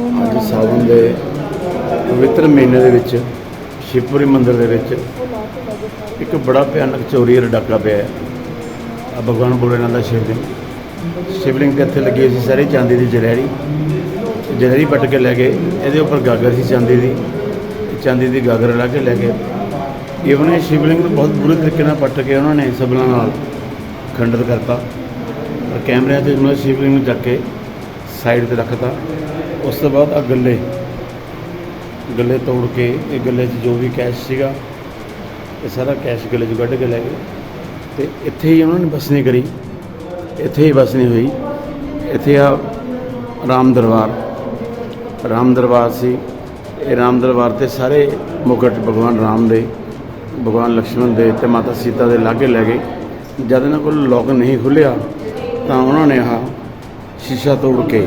ਅੱਜ ਸਾਵਨ ਦੇ ਪਵਿੱਤਰ ਮਹੀਨੇ ਦੇ ਵਿੱਚ, ਸ਼ਿਵਪੁਰੀ ਮੰਦਿਰ ਦੇ ਵਿੱਚ ਇੱਕ ਬੜਾ ਭਿਆਨਕ ਚੋਰੀ ਦਾ ਡਾਕਾ ਪਿਆ ਹੈ। ਆ ਭਗਵਾਨ ਭੋਲੇਨਾਥ ਦਾ ਸ਼ਿਵਲਿੰਗ। ਸ਼ਿਵਲਿੰਗ ਦੇ ਇੱਥੇ ਲੱਗੀ ਸੀ ਸਾਰੀ ਚਾਂਦੀ ਦੀ ਜਲੈਰੀ ਜਲਹਿਰੀ ਪੱਟ ਕੇ ਲੈ ਗਏ। ਇਹਦੇ ਉੱਪਰ ਗਾਗਰ ਸੀ ਚਾਂਦੀ ਦੀ। ਚਾਂਦੀ ਦੀ ਗਾਗਰ ਲਾ ਕੇ ਲੈ ਗਏ। ਇਵਨ ਇਹ ਸ਼ਿਵਲਿੰਗ ਨੂੰ ਬਹੁਤ ਬੁਰੇ ਤਰੀਕੇ ਨਾਲ ਪੱਟ ਕੇ ਉਹਨਾਂ ਨੇ ਸਬਲਾਂ ਨਾਲ ਖੰਡਿਤ ਕਰਤਾ। ਪਰ ਕੈਮਰਿਆਂ 'ਚ ਉਹਨਾਂ ਸ਼ਿਵਲਿੰਗ ਨੂੰ ਚੱਕ ਕੇ ਸਾਈਡ ਤੇ ਰੱਖਤਾ। ਉਸ ਤੋਂ ਬਾਅਦ ਆ ਗੱਲੇ। ਗੱਲੇ ਤੋੜ ਕੇ ਇਹ ਗੱਲੇ 'ਚ ਜੋ ਵੀ ਕੈਸ਼ ਸੀਗਾ, ਇਹ ਸਾਰਾ ਕੈਸ਼ ਗੱਲੇ 'ਚ ਕੱਢ ਕੇ ਲੈ ਗਏ। ਤੇ ਇੱਥੇ ਹੀ ਉਹਨਾਂ ਨੇ ਬਸਨੀ ਕਰੀ। ਇੱਥੇ ਹੀ ਬਸਨੀ ਹੋਈ। ਇੱਥੇ ਆ ਰਾਮ ਦਰਬਾਰ। ਰਾਮ ਦਰਬਾਰ ਸੀ। ਇਹ ਰਾਮ ਦਰਬਾਰ ਤੇ ਸਾਰੇ ਮੁਕਟ ਭਗਵਾਨ ਰਾਮ ਦੇ, ਭਗਵਾਨ ਲਕਸ਼ਮਣ ਦੇ ਤੇ ਮਾਤਾ ਸੀਤਾ ਦੇ ਲਾਗੇ ਲੈ ਗਏ। ਜਦ ਇਹਨਾਂ ਕੋਲ ਲੋਕ ਨਹੀਂ ਖੁੱਲਿਆ, ਤਾਂ ਉਹਨਾਂ ਨੇ ਆਹ ਸ਼ੀਸ਼ਾ ਤੋੜ ਕੇ